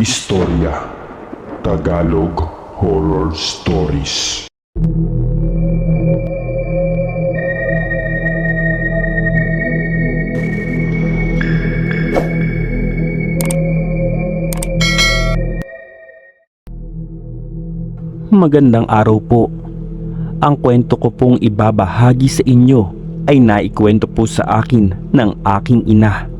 Istorya Tagalog Horror Stories Magandang araw po. Ang kwento ko pong ibabahagi sa inyo ay naikwento po sa akin ng aking ina.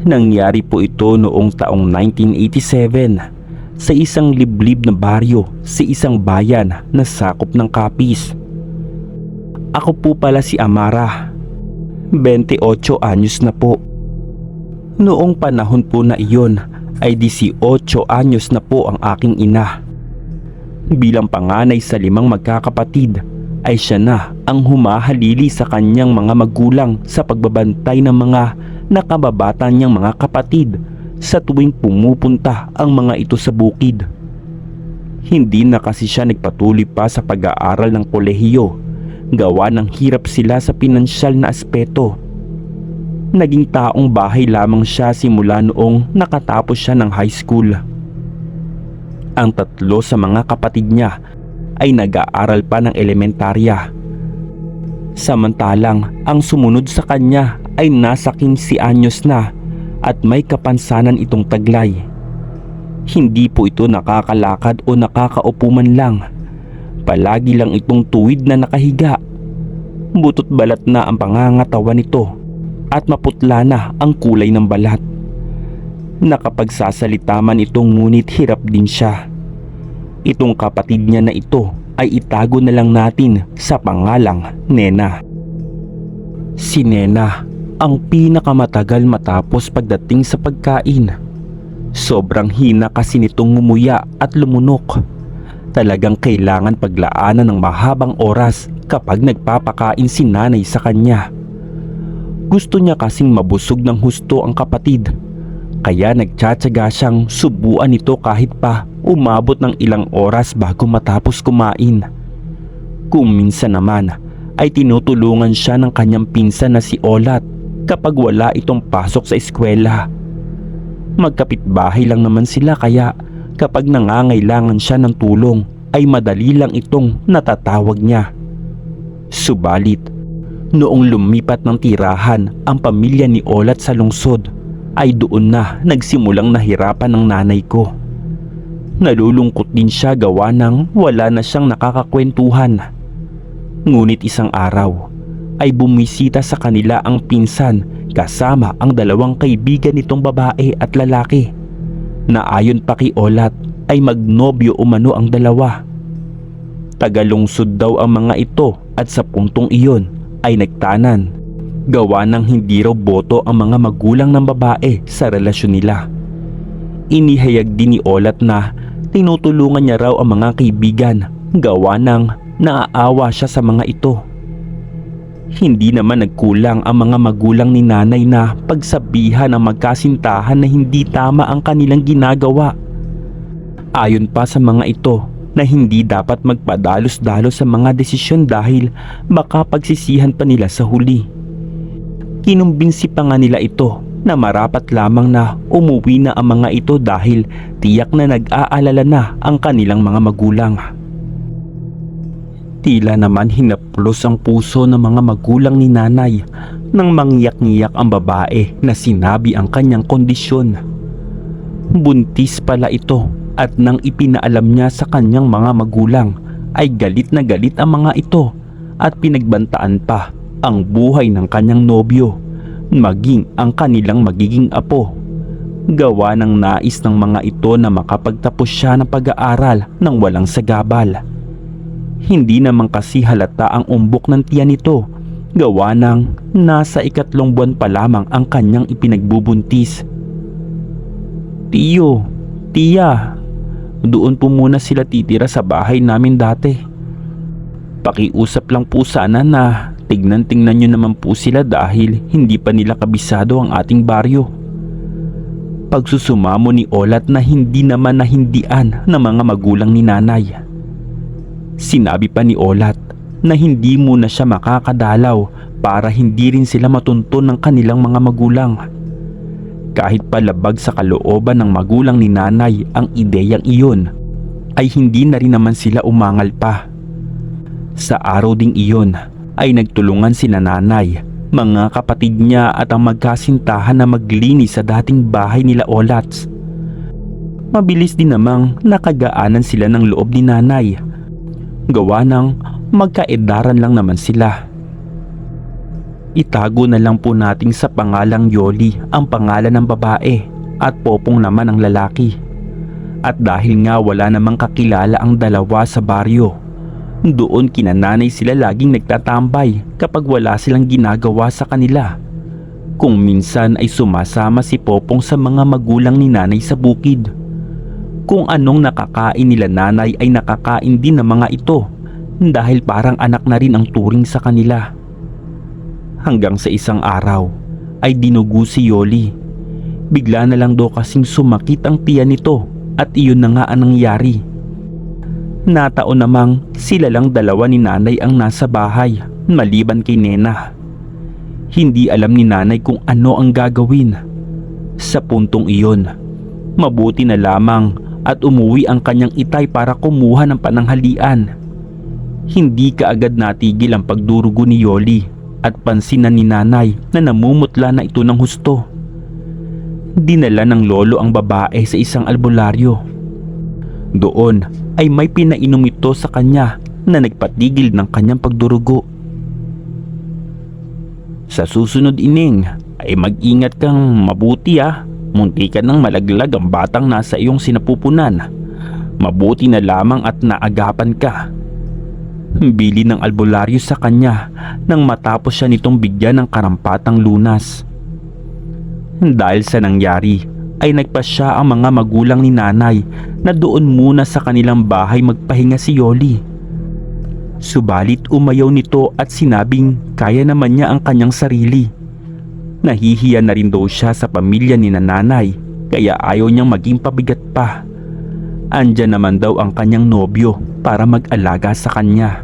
Nangyari po ito noong taong 1987 sa isang liblib na baryo sa isang bayan na sakop ng Kapis. Ako po pala si Amara. 28 anyos na po. Noong panahon po na iyon ay 18 anyos na po ang aking ina. Bilang panganay sa limang magkakapatid ay siya na ang humahalili sa kanyang mga magulang sa pagbabantay ng mga nakababata niyang mga kapatid sa tuwing pumupunta ang mga ito sa bukid. Hindi na kasi siya nagpatuloy pa sa pag-aaral ng kolehiyo gawa ng hirap sila sa pinansyal na aspeto. Naging taong bahay lamang siya simula noong nakatapos siya ng high school. Ang tatlo sa mga kapatid niya ay nag-aaral pa ng elementarya. Samantalang ang sumunod sa kanya ay nasa 15 anyos na at may kapansanan itong taglay. Hindi po ito nakakalakad o nakakaupo man lang. Palagi lang itong tuwid na nakahiga. Butot balat na ang pangangatawan nito at maputla na ang kulay ng balat. Nakapagsasalita man itong ngunit hirap din siya. Itong kapatid niya na ito ay itago na lang natin sa pangalang Nena. Si Nena ang pinakamatagal matapos pagdating sa pagkain. Sobrang hina kasi nitong ngumuya at lumunok. Talagang kailangan paglaanan ng mahabang oras kapag nagpapakain si nanay sa kanya. Gusto niya kasing mabusog ng husto ang kapatid kaya nagtsatsaga siyang subuan ito kahit pa umabot ng ilang oras bago matapos kumain. Kung minsan naman ay tinutulungan siya ng kanyang pinsan na si Olat kapag wala itong pasok sa eskwela. Magkapitbahay lang naman sila kaya kapag nangangailangan siya ng tulong ay madali lang itong natatawag niya. Subalit, noong lumipat ng tirahan ang pamilya ni Olat sa lungsod, ay doon na nagsimulang nahirapan ng nanay ko. Nalulungkot din siya gawa ng wala na siyang nakakakwentuhan. Ngunit isang araw ay bumisita sa kanila ang pinsan kasama ang dalawang kaibigan nitong babae at lalaki na ayon pa kay Olat ay magnobyo umano ang dalawa. Tagalungsod daw ang mga ito at sa puntong iyon ay nagtanan gawa ng hindi raw boto ang mga magulang ng babae sa relasyon nila. Inihayag din ni Olat na tinutulungan niya raw ang mga kaibigan gawa ng naaawa siya sa mga ito. Hindi naman nagkulang ang mga magulang ni nanay na pagsabihan ang magkasintahan na hindi tama ang kanilang ginagawa. Ayon pa sa mga ito na hindi dapat magpadalos-dalos sa mga desisyon dahil baka pagsisihan pa nila sa huli. Kinumbinsi pa nga nila ito na marapat lamang na umuwi na ang mga ito dahil tiyak na nag-aalala na ang kanilang mga magulang. Tila naman hinaplos ang puso ng mga magulang ni nanay nang mangyak-ngiyak ang babae na sinabi ang kanyang kondisyon. Buntis pala ito at nang ipinaalam niya sa kanyang mga magulang ay galit na galit ang mga ito at pinagbantaan pa ang buhay ng kanyang nobyo maging ang kanilang magiging apo. Gawa ng nais ng mga ito na makapagtapos siya ng pag-aaral ng walang sagabal. Hindi naman kasi halata ang umbok ng tiyan nito gawa ng nasa ikatlong buwan pa lamang ang kanyang ipinagbubuntis. Tiyo, tiya, doon po muna sila titira sa bahay namin dati. Pakiusap lang po sana na tignan-tingnan nyo naman po sila dahil hindi pa nila kabisado ang ating baryo. Pagsusumamo ni Olat na hindi naman nahindian ng mga magulang ni nanay. Sinabi pa ni Olat na hindi muna siya makakadalaw para hindi rin sila matuntun ng kanilang mga magulang. Kahit palabag sa kalooban ng magulang ni nanay ang ideyang iyon, ay hindi na rin naman sila umangal pa. Sa araw ding iyon ay nagtulungan sina nanay, mga kapatid niya at ang magkasintahan na maglinis sa dating bahay nila Olats. Mabilis din namang nakagaanan sila ng loob ni nanay. Gawa ng magkaedaran lang naman sila. Itago na lang po nating sa pangalang Yoli ang pangalan ng babae at Popong naman ang lalaki. At dahil nga wala namang kakilala ang dalawa sa baryo, doon kinananay sila laging nagtatambay kapag wala silang ginagawa sa kanila. Kung minsan ay sumasama si Popong sa mga magulang ni nanay sa bukid. Kung anong nakakain nila nanay ay nakakain din ng mga ito dahil parang anak na rin ang turing sa kanila. Hanggang sa isang araw ay dinugo si Yoli. Bigla na lang daw kasing sumakit ang tiyan nito at iyon na nga ang nangyari. Nataon namang sila lang dalawa ni nanay ang nasa bahay maliban kay Nena. Hindi alam ni nanay kung ano ang gagawin. Sa puntong iyon, mabuti na lamang at umuwi ang kanyang itay para kumuha ng pananghalian. Hindi kaagad natigil ang pagdurugo ni Yoli at pansinan ni nanay na namumutla na ito ng husto. Dinala ng lolo ang babae sa isang albularyo. Doon ay may pinainom ito sa kanya na nagpatigil ng kanyang pagdurugo. Sa susunod ining ay mag-ingat kang mabuti ah. Munti ka nang malaglag ang batang nasa iyong sinapupunan. Mabuti na lamang at naagapan ka. Bili ng albularyo sa kanya nang matapos siya nitong bigyan ng karampatang lunas. Dahil sa nangyari ay nagpasya ang mga magulang ni nanay na doon muna sa kanilang bahay magpahinga si Yoli. Subalit umayaw nito at sinabing kaya naman niya ang kanyang sarili. Nahihiya na rin daw siya sa pamilya ni nanay kaya ayaw niyang maging pabigat pa. Andyan naman daw ang kanyang nobyo para mag-alaga sa kanya.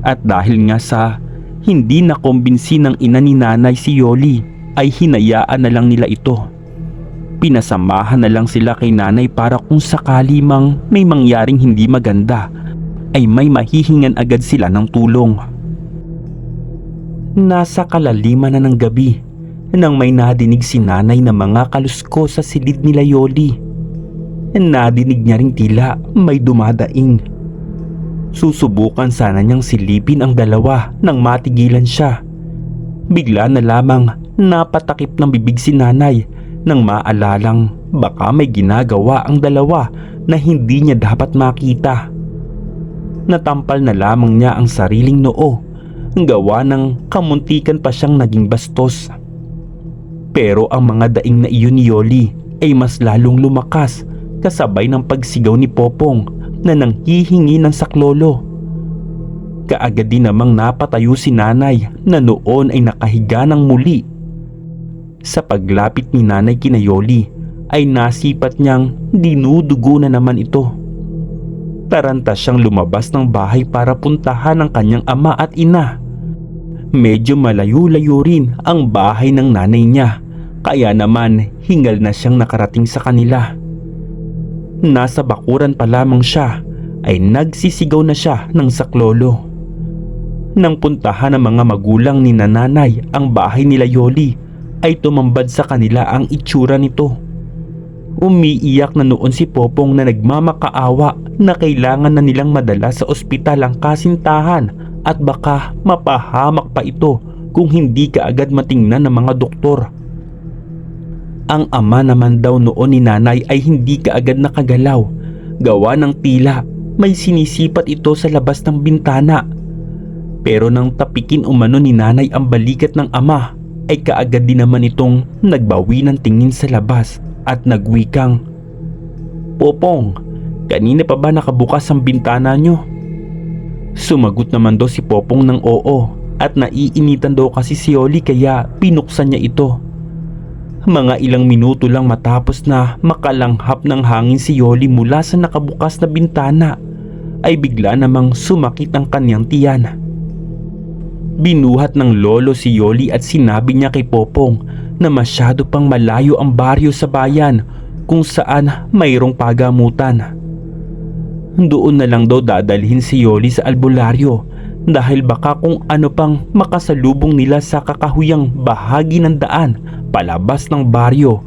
At dahil nga sa hindi nakumbinsi ng ina ni nanay si Yoli ay hinayaan na lang nila ito. Pinasamahan na lang sila kay nanay para kung sakali mang may mangyaring hindi maganda ay may mahihingan agad sila ng tulong. Nasa kalaliman na ng gabi nang may nadinig si nanay na mga kalusko sa silid nila Yoli. Nadinig niya ring tila may dumadaing. Susubukan sana niyang silipin ang dalawa nang matigilan siya. Bigla na lamang napatakip ng bibig si nanay nang maalalang baka may ginagawa ang dalawa na hindi niya dapat makita. Natampal na lamang niya ang sariling noo gawa ng kamuntikan pa siyang naging bastos. Pero ang mga daing na iyon ni Yoli ay mas lalong lumakas kasabay ng pagsigaw ni Popong na nanghihingi ng saklolo. Kaagad din namang napatayo si nanay na noon ay nakahiga ng muli. Sa paglapit ni nanay kina Yoli ay nasipat niyang dinudugo na naman ito. Taranta siyang lumabas ng bahay para puntahan ang kanyang ama at ina. Medyo malayo-layo rin ang bahay ng nanay niya kaya naman hingal na siyang nakarating sa kanila. Nasa bakuran pa lamang siya ay nagsisigaw na siya ng saklolo. Nang puntahan ng mga magulang ni nanay ang bahay nila Yoli ay tumambad sa kanila ang itsura nito. Umiiyak na noon si Popong na nagmamakaawa na kailangan na nilang madala sa ospital ang kasintahan at baka mapahamak pa ito kung hindi ka agad matingnan ng mga doktor. Ang ama naman daw noon ni nanay ay hindi ka agad nakagalaw. Gawa ng tila may sinisipat ito sa labas ng bintana. Pero nang tapikin umano ni nanay ang balikat ng ama ay kaagad din naman itong nagbawi ng tingin sa labas at nagwikang Popong, kanina pa ba nakabukas ang bintana nyo? Sumagot naman daw si Popong ng oo at naiinitan daw kasi si Oli kaya pinuksan niya ito. Mga ilang minuto lang matapos na makalanghap ng hangin si Yoli mula sa nakabukas na bintana ay bigla namang sumakit ang kanyang tiyan. Binuhat ng lolo si Yoli at sinabi niya kay Popong na masyado pang malayo ang baryo sa bayan kung saan mayroong pagamutan. Doon na lang daw dadalhin si Yoli sa albularyo dahil baka kung ano pang makasalubong nila sa kakahuyang bahagi ng daan palabas ng baryo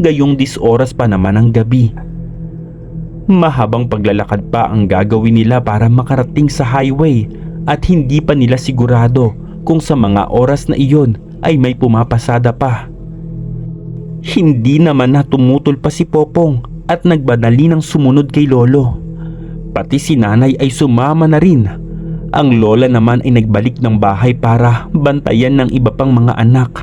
gayong dis oras pa naman ang gabi. Mahabang paglalakad pa ang gagawin nila para makarating sa highway at hindi pa nila sigurado kung sa mga oras na iyon ay may pumapasada pa. Hindi naman na tumutol pa si Popong at nagbadali ng sumunod kay Lolo. Pati si nanay ay sumama na rin. Ang lola naman ay nagbalik ng bahay para bantayan ng iba pang mga anak.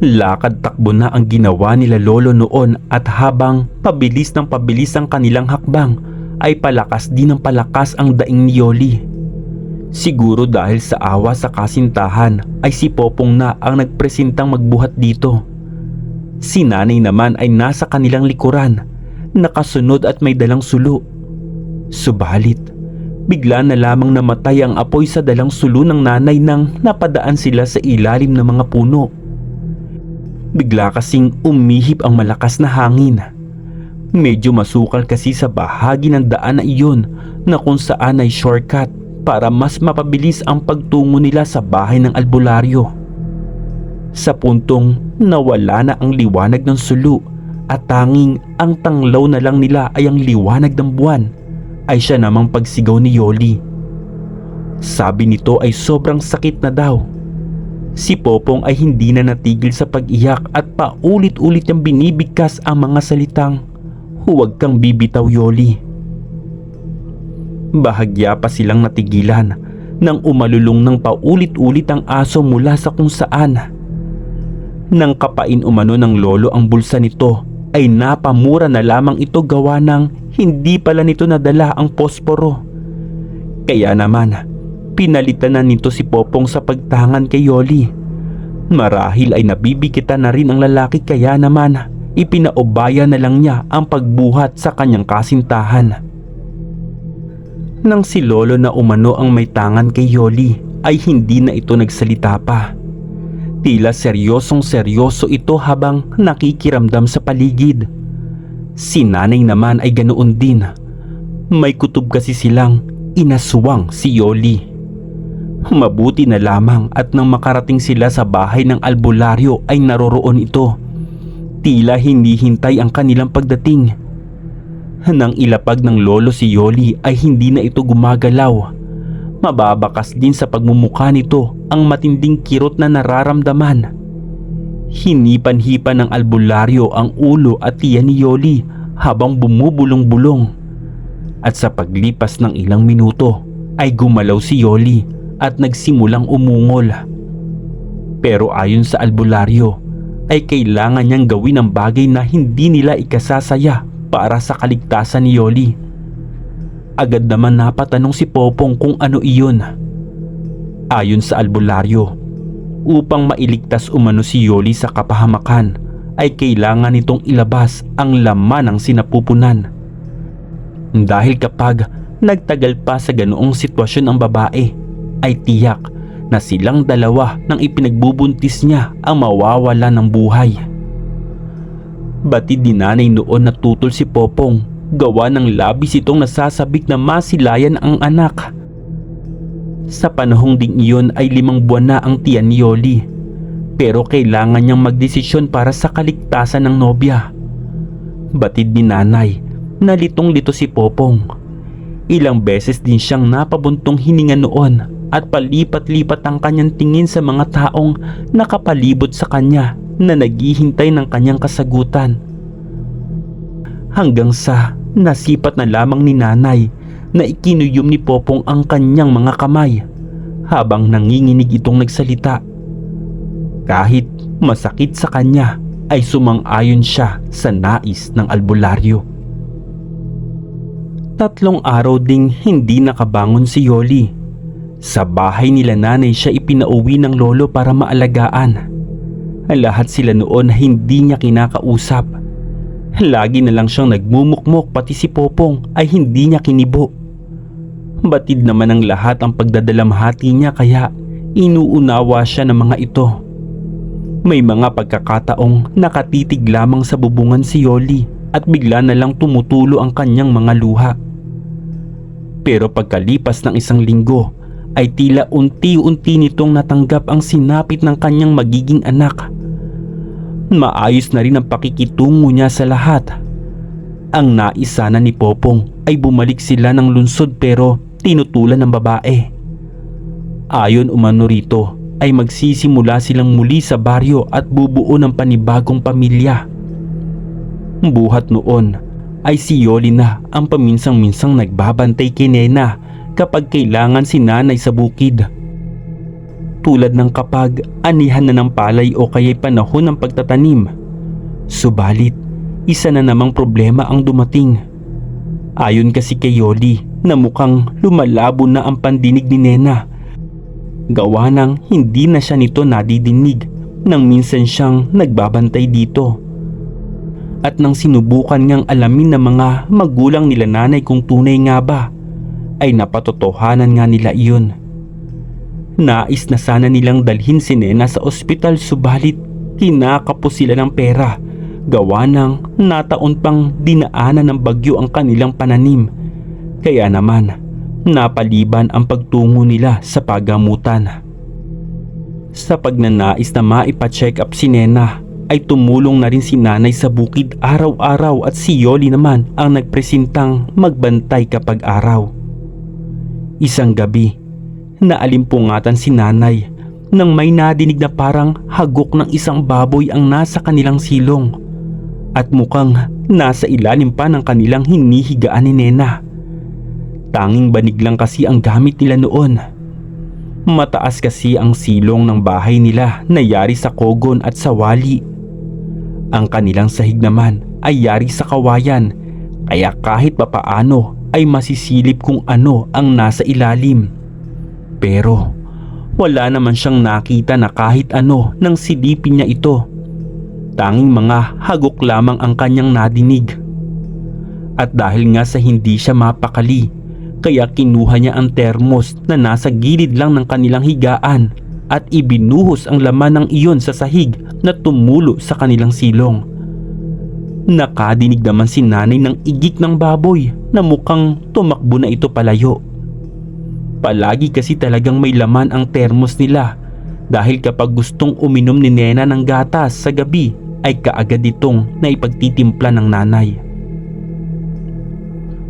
Lakad takbo na ang ginawa nila lolo noon at habang pabilis ng pabilis ang kanilang hakbang ay palakas din ng palakas ang daing ni Yoli. Siguro dahil sa awa sa kasintahan ay si Popong na ang nagpresentang magbuhat dito. Si nanay naman ay nasa kanilang likuran, nakasunod at may dalang sulo. Subalit, bigla na lamang namatay ang apoy sa dalang sulo ng nanay nang napadaan sila sa ilalim ng mga puno. Bigla kasing umihip ang malakas na hangin. Medyo masukal kasi sa bahagi ng daan na iyon na kung saan ay shortcut para mas mapabilis ang pagtungo nila sa bahay ng albularyo. Sa puntong nawala na ang liwanag ng sulo at tanging ang tanglaw na lang nila ay ang liwanag ng buwan ay siya namang pagsigaw ni Yoli. Sabi nito ay sobrang sakit na daw. Si Popong ay hindi na natigil sa pag-iyak at paulit-ulit niyang binibigkas ang mga salitang Huwag kang bibitaw Yoli. Bahagya pa silang natigilan nang umalulong ng paulit-ulit ang aso mula sa kung saan. Nang kapain umano ng lolo ang bulsa nito ay napamura na lamang ito gawa ng hindi pala nito nadala ang posporo. Kaya naman, pinalitan na nito si Popong sa pagtangan kay Yoli. Marahil ay nabibikitan na rin ang lalaki kaya naman ipinaubaya na lang niya ang pagbuhat sa kanyang kasintahan. Nang si Lolo na umano ang may tangan kay Yoli ay hindi na ito nagsalita pa. Tila seryosong seryoso ito habang nakikiramdam sa paligid. Si nanay naman ay ganoon din. May kutob kasi silang inaswang si Yoli. Mabuti na lamang at nang makarating sila sa bahay ng albularyo ay naroroon ito. Tila hindi hintay ang kanilang pagdating. Nang ilapag ng lolo si Yoli ay hindi na ito gumagalaw. Mababakas din sa pagmumukha nito ang matinding kirot na nararamdaman. Hinipan-hipan ng albularyo ang ulo at tiyan ni Yoli habang bumubulong-bulong. At sa paglipas ng ilang minuto ay gumalaw si Yoli at nagsimulang umungol. Pero ayon sa albularyo ay kailangan niyang gawin ang bagay na hindi nila ikasasaya para sa kaligtasan ni Yoli. Agad naman napatanong si Popong kung ano iyon. Ayon sa albularyo, upang mailigtas umano si Yoli sa kapahamakan ay kailangan nitong ilabas ang laman ng sinapupunan. Dahil kapag nagtagal pa sa ganoong sitwasyon ang babae, ay tiyak na silang dalawa nang ipinagbubuntis niya ang mawawala ng buhay. Batid ni nanay noon na tutol si Popong gawa ng labis itong nasasabik na masilayan ang anak. Sa panahong ding iyon ay limang buwan na ang tiyan ni Yoli pero kailangan niyang magdesisyon para sa kaligtasan ng nobya. Batid ni nanay, nalitong lito si Popong. Ilang beses din siyang napabuntong hininga noon at palipat-lipat ang kanyang tingin sa mga taong nakapalibot sa kanya na naghihintay ng kanyang kasagutan. Hanggang sa nasipat na lamang ni nanay na ikinuyom ni Popong ang kanyang mga kamay habang nanginginig itong nagsalita. Kahit masakit sa kanya ay sumang-ayon siya sa nais ng albularyo. Tatlong araw ding hindi nakabangon si Yoli. Sa bahay nila nanay siya ipinauwi ng lolo para maalagaan. Lahat sila noon hindi niya kinakausap. Lagi na lang siyang nagmumukmok pati si Popong ay hindi niya kinibo. Batid naman ang lahat ang pagdadalamhati niya kaya Inuunawa siya ng mga ito. May mga pagkakataong nakatitig lamang sa bubungan si Yoli at bigla na lang tumutulo ang kanyang mga luha. Pero pagkalipas ng isang linggo ay tila unti-unti nitong natanggap ang sinapit ng kanyang magiging anak. Maayos na rin ang pakikitungo niya sa lahat. Ang nais sana ni Popong ay bumalik sila ng lunsod pero tinutulan ng babae. Ayon umano rito ay magsisimula silang muli sa baryo at bubuo ng panibagong pamilya. Buhat noon ay si Yoli na ang paminsang-minsang nagbabantay kay Nena kapag kailangan si nanay sa bukid. Tulad ng kapag anihan na ng palay o kaya'y panahon ng pagtatanim. Subalit, isa na namang problema ang dumating. Ayon kasi kay Yoli na mukhang lumalabo na ang pandinig ni Nena gawa ng hindi na siya nito nadidinig nang minsan siyang nagbabantay dito. At nang sinubukan ngang alamin ng mga magulang nila nanay kung tunay nga ba, ay napatotohanan nga nila iyon. Nais na sana nilang dalhin si Nena sa ospital subalit kinakapos sila ng pera gawa ng nataon pang dinaanan ng bagyo ang kanilang pananim. Kaya naman, napaliban ang pagtungo nila sa pagamutan. Sa pagnanais na maipa-check up si Nena ay tumulong na rin si nanay sa bukid araw-araw at si Yoli naman ang nagpresintang magbantay kapag araw. Isang gabi, naalimpungatan si nanay nang may nadinig na parang hagok ng isang baboy ang nasa kanilang silong at mukhang nasa ilalim pa ng kanilang hinihigaan ni Nena. Tanging banig lang kasi ang gamit nila noon. Mataas kasi ang silong ng bahay nila na yari sa kogon at sa wali. Ang kanilang sahig naman ay yari sa kawayan kaya kahit papaano ay masisilip kung ano ang nasa ilalim. Pero wala naman siyang nakita na kahit ano nang silipin niya ito. Tanging mga hagok lamang ang kanyang nadinig. At dahil nga sa hindi siya mapakali, kaya kinuha niya ang termos na nasa gilid lang ng kanilang higaan at ibinuhos ang laman ng iyon sa sahig na tumulo sa kanilang silong. Nakadinig naman si nanay ng igik ng baboy na mukhang tumakbo na ito palayo. Palagi kasi talagang may laman ang termos nila dahil kapag gustong uminom ni Nena ng gatas sa gabi ay kaagad itong naipagtitimpla ng nanay.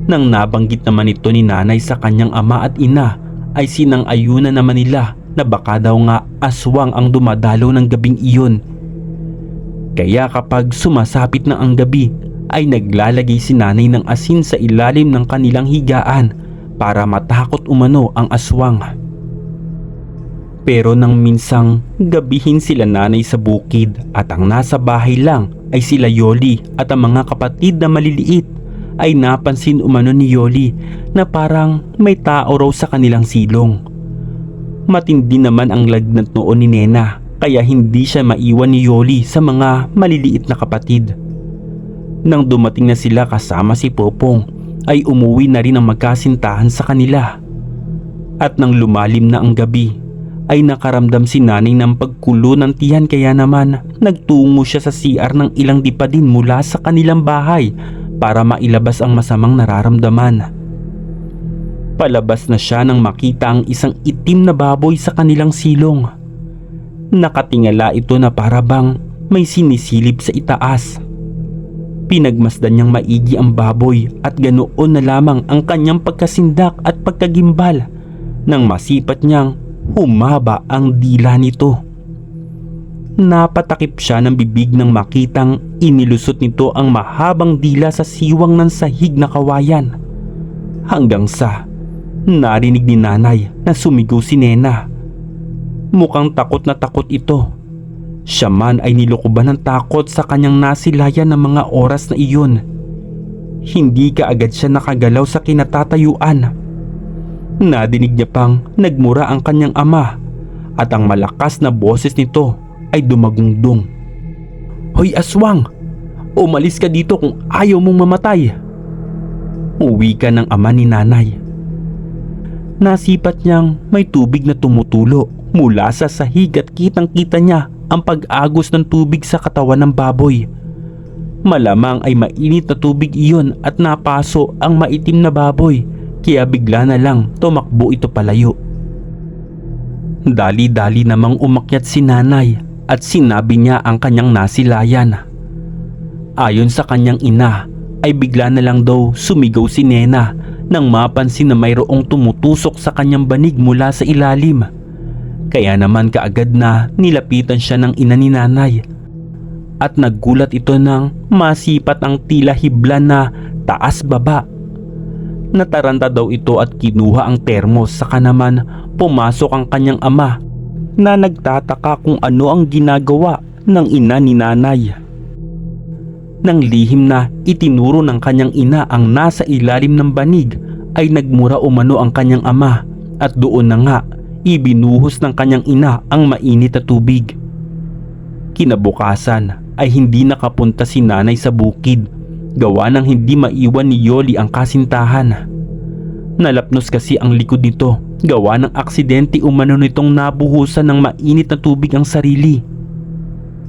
Nang nabanggit naman ito ni nanay sa kanyang ama at ina ay sinang-ayunan naman nila na baka daw nga aswang ang dumadalo ng gabing iyon. Kaya kapag sumasapit na ang gabi ay naglalagay si nanay ng asin sa ilalim ng kanilang higaan para matakot umano ang aswang. Pero nang minsang gabihin sila nanay sa bukid at ang nasa bahay lang ay sila Yoli at ang mga kapatid na maliliit ay napansin umano ni Yoli na parang may tao raw sa kanilang silong. Matindi naman ang lagnat noon ni Nena kaya hindi siya maiwan ni Yoli sa mga maliliit na kapatid. Nang dumating na sila kasama si Popong ay umuwi na rin ang magkasintahan sa kanila. At nang lumalim na ang gabi, ay nakaramdam si nanay ng pagkulo ng tiyan kaya naman nagtungo siya sa CR ng ilang dipadin mula sa kanilang bahay para mailabas ang masamang nararamdaman. Palabas na siya nang makita ang isang itim na baboy sa kanilang silong. Nakatingala ito na parabang may sinisilip sa itaas. Pinagmasdan niyang maigi ang baboy at ganoon na lamang ang kanyang pagkasindak at pagkagimbal nang masipat niyang humaba ang dila nito. Napatakip siya ng bibig nang makitang inilusot nito ang mahabang dila sa siwang ng sahig na kawayan. Hanggang sa narinig ni nanay na sumigaw si Nena. Mukhang takot na takot ito siya man ay nilukuban ng takot sa kanyang nasilayan ng mga oras na iyon. Hindi ka agad siya nakagalaw sa kinatatayuan. Nadinig niya pang nagmura ang kanyang ama at ang malakas na boses nito ay dumagungdong. Hoy aswang! Umalis ka dito kung ayaw mong mamatay! Uwi ka ng ama ni nanay. Nasipat niyang may tubig na tumutulo mula sa sahig at kitang kita niya ang pag-agos ng tubig sa katawan ng baboy. Malamang ay mainit na tubig iyon at napaso ang maitim na baboy kaya bigla na lang tumakbo ito palayo. Dali-dali namang umakyat si nanay at sinabi niya ang kanyang nasilayan. Ayon sa kanyang ina ay bigla na lang daw sumigaw si Nena nang mapansin na mayroong tumutusok sa kanyang banig mula sa ilalim. Kaya naman kaagad na nilapitan siya ng ina ni nanay. At naggulat ito nang masipat ang tila hibla na taas baba. Nataranta daw ito at kinuha ang termos saka naman pumasok ang kanyang ama na nagtataka kung ano ang ginagawa ng ina ni nanay. Nang lihim na itinuro ng kanyang ina ang nasa ilalim ng banig ay nagmura umano ang kanyang ama at doon na nga ibinuhos ng kanyang ina ang mainit na tubig. Kinabukasan ay hindi nakapunta si nanay sa bukid gawa ng hindi maiwan ni Yoli ang kasintahan. Nalapnos kasi ang likod nito gawa ng aksidente umano nitong nabuhusan ng mainit na tubig ang sarili.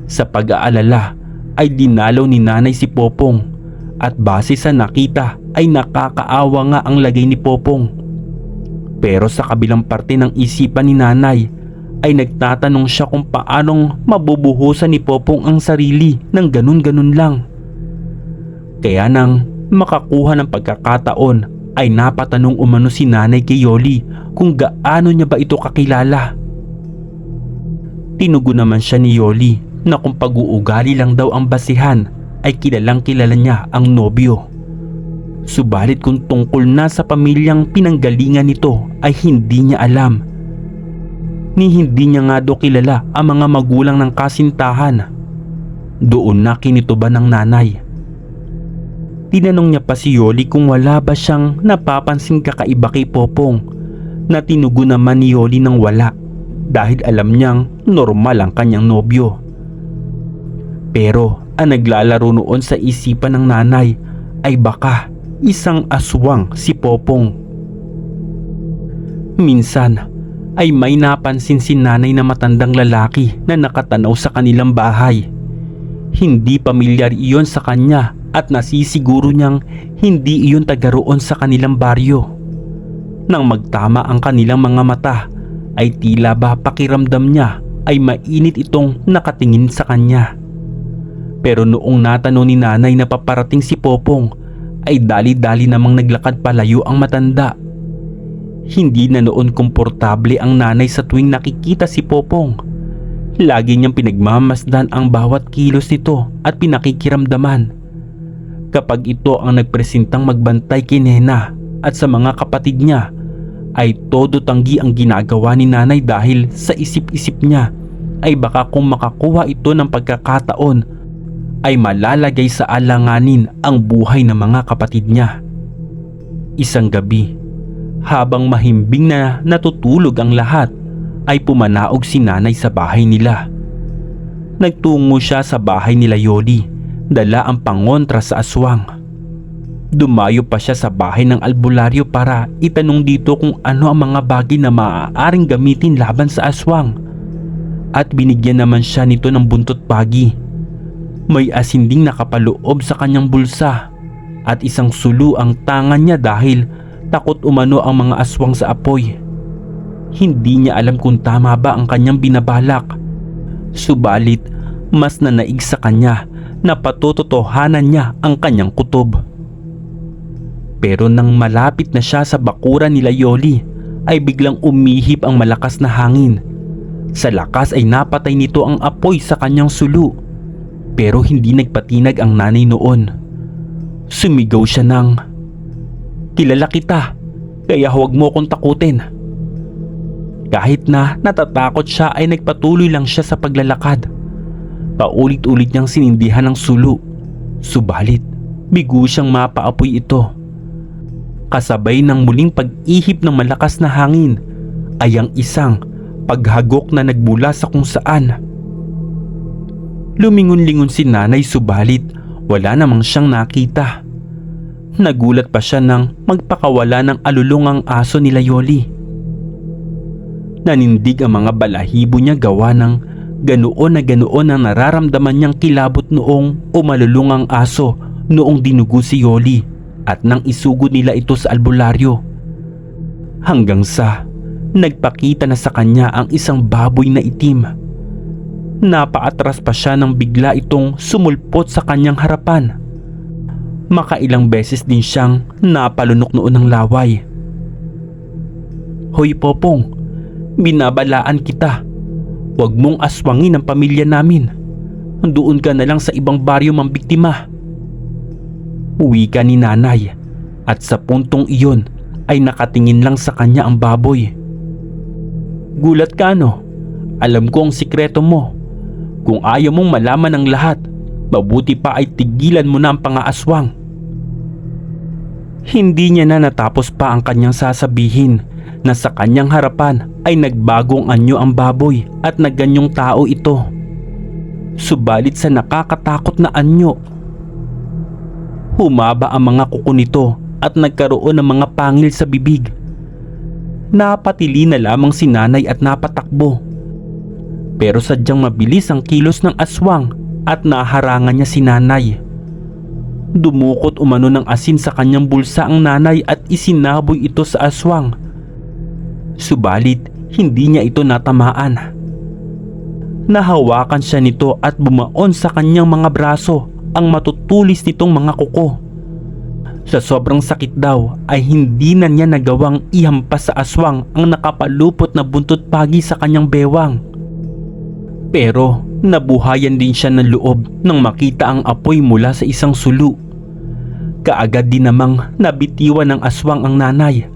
Sa pag-aalala ay dinalaw ni nanay si Popong at base sa nakita ay nakakaawa nga ang lagay ni Popong. Pero sa kabilang parte ng isipan ni nanay ay nagtatanong siya kung paanong mabubuhusan ni Popong ang sarili ng ganun-ganun lang. Kaya nang makakuha ng pagkakataon ay napatanong umano si nanay kay Yoli kung gaano niya ba ito kakilala. Tinugo naman siya ni Yoli na kung pag-uugali lang daw ang basihan ay kilalang kilala niya ang nobyo. Subalit kung tungkol na sa pamilyang pinanggalingan nito ay hindi niya alam. Ni hindi niya nga do kilala ang mga magulang ng kasintahan. Doon na kinituban ng nanay. Tinanong niya pa si Yoli kung wala ba siyang napapansing kakaiba kay Popong na tinugo naman ni Yoli ng wala dahil alam niyang normal ang kanyang nobyo. Pero ang naglalaro noon sa isipan ng nanay ay baka isang aswang si Popong. Minsan ay may napansin si nanay na matandang lalaki na nakatanaw sa kanilang bahay. Hindi pamilyar iyon sa kanya at nasisiguro niyang hindi iyon taga roon sa kanilang baryo. Nang magtama ang kanilang mga mata ay tila ba pakiramdam niya ay mainit itong nakatingin sa kanya. Pero noong natanong ni nanay na paparating si Popong ay dali-dali namang naglakad palayo ang matanda. Hindi na noon komportable ang nanay sa tuwing nakikita si Popong. Lagi niyang pinagmamasdan ang bawat kilos nito at pinakikiramdaman. Kapag ito ang nagpresentang magbantay kay Nena at sa mga kapatid niya, ay todo tanggi ang ginagawa ni nanay dahil sa isip-isip niya ay baka kung makakuha ito ng pagkakataon ay malalagay sa alanganin ang buhay ng mga kapatid niya. Isang gabi, habang mahimbing na natutulog ang lahat, ay pumanaog si nanay sa bahay nila. Nagtungo siya sa bahay nila Yoli, dala ang pangontra sa aswang. Dumayo pa siya sa bahay ng albularyo para itanong dito kung ano ang mga bagay na maaaring gamitin laban sa aswang. At binigyan naman siya nito ng buntot pagi. May asinding nakapaloob sa kanyang bulsa at isang sulu ang tangan niya dahil takot umano ang mga aswang sa apoy. Hindi niya alam kung tama ba ang kanyang binabalak. Subalit, mas nanaig sa kanya na patutotohanan niya ang kanyang kutob. Pero nang malapit na siya sa bakuran nila Yoli, ay biglang umihip ang malakas na hangin. Sa lakas ay napatay nito ang apoy sa kanyang sulu. Pero hindi nagpatinag ang nanay noon. Sumigaw siya ng, Kilala kita, kaya huwag mo akong takutin. Kahit na natatakot siya ay nagpatuloy lang siya sa paglalakad. Paulit-ulit niyang sinindihan ang sulu. Subalit, bigo siyang mapaapoy ito. Kasabay ng muling pag-ihip ng malakas na hangin ay ang isang paghagok na nagbula sa kung saan. Lumingon-lingon si nanay subalit wala namang siyang nakita. Nagulat pa siya nang magpakawala ng alulong ang aso nila Yoli. Nanindig ang mga balahibo niya gawa ng ganoon na ganoon ang nararamdaman niyang kilabot noong umalulungang aso noong dinugo si Yoli at nang isugod nila ito sa albularyo. Hanggang sa nagpakita na sa kanya ang isang baboy na itim. Napaatras pa siya nang bigla itong sumulpot sa kanyang harapan. Makailang beses din siyang napalunok noon ng laway. Hoy Popong, binabalaan kita. Huwag mong aswangin ang pamilya namin. Doon ka na lang sa ibang baryo mambiktima. Uwi ka ni nanay at sa puntong iyon ay nakatingin lang sa kanya ang baboy. Gulat ka no? Alam ko ang sikreto mo. Kung ayaw mong malaman ang lahat, mabuti pa ay tigilan mo na ang pangaaswang. Hindi niya na natapos pa ang kanyang sasabihin na sa kanyang harapan ay nagbagong anyo ang baboy at nagganyong tao ito. Subalit sa nakakatakot na anyo, humaba ang mga kuko nito at nagkaroon ng mga pangil sa bibig. Napatili na lamang si nanay at napatakbo. Pero sadyang mabilis ang kilos ng aswang at naharangan niya si nanay. Dumukot umano ng asin sa kanyang bulsa ang nanay at isinaboy ito sa aswang. Subalit hindi niya ito natamaan. Nahawakan siya nito at bumaon sa kanyang mga braso ang matutulis nitong mga kuko. Sa sobrang sakit daw ay hindi na niya nagawang ihampas sa aswang ang nakapalupot na buntot pagi sa kanyang bewang. Pero nabuhayan din siya ng loob nang makita ang apoy mula sa isang sulu. Kaagad din namang nabitiwan ng aswang ang nanay.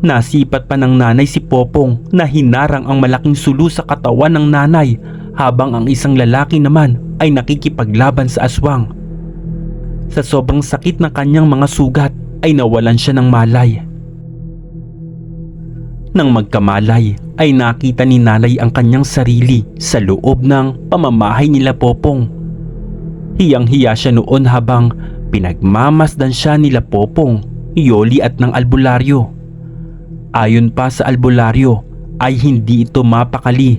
Nasipat pa ng nanay si Popong na hinarang ang malaking sulu sa katawan ng nanay habang ang isang lalaki naman ay nakikipaglaban sa aswang. Sa sobrang sakit ng kanyang mga sugat ay nawalan siya ng malay. Nang magkamalay ay nakita ni nanay ang kanyang sarili sa loob ng pamamahay nila Popong. Hiyang-hiya siya noon habang pinagmamasdan siya nila Popong, Yoli at ng albularyo. Ayon pa sa albularyo ay hindi ito mapakali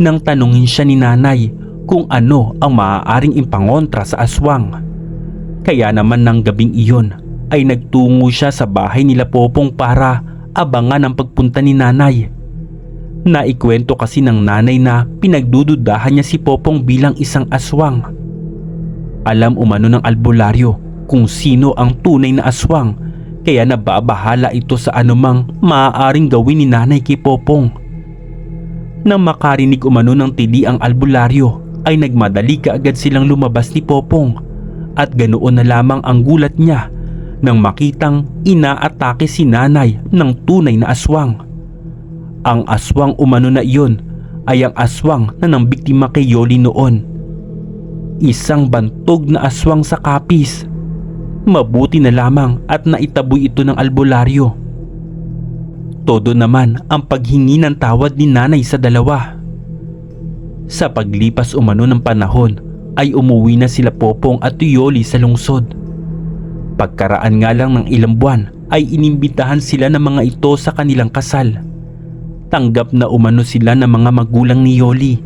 nang tanungin siya ni nanay kung ano ang maaaring impangontra sa aswang. Kaya naman ng gabing iyon ay nagtungo siya sa bahay nila Popong para abangan ang pagpunta ni nanay. Naikwento kasi ng nanay na pinagdududahan niya si Popong bilang isang aswang. Alam umano ng albularyo kung sino ang tunay na aswang kaya nababahala ito sa anumang maaaring gawin ni nanay kay Popong. Nang makarinig umano ng tili ang albularyo ay nagmadali kaagad silang lumabas ni Popong at ganoon na lamang ang gulat niya nang makitang inaatake si nanay ng tunay na aswang. Ang aswang umano na iyon ay ang aswang na nang biktima kay Yoli noon. Isang bantog na aswang sa kapis. Mabuti na lamang at naitaboy ito ng albularyo. Todo naman ang paghingi ng tawad ni nanay sa dalawa. Sa paglipas umano ng panahon ay umuwi na sila Popong at Yoli sa lungsod. Pagkaraan nga lang ng ilang buwan ay inimbitahan sila ng mga ito sa kanilang kasal. Tanggap na umano sila ng mga magulang ni Yoli.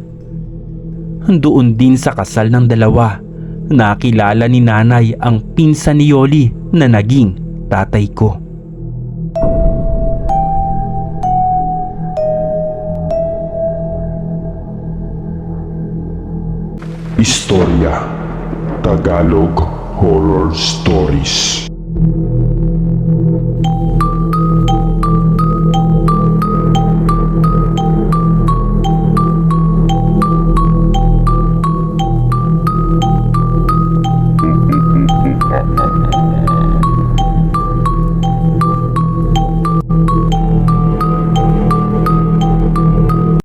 Doon din sa kasal ng dalawa, nakilala ni nanay ang pinsan ni Yoli na naging tatay ko. Istorya Tagalog Horror Stories.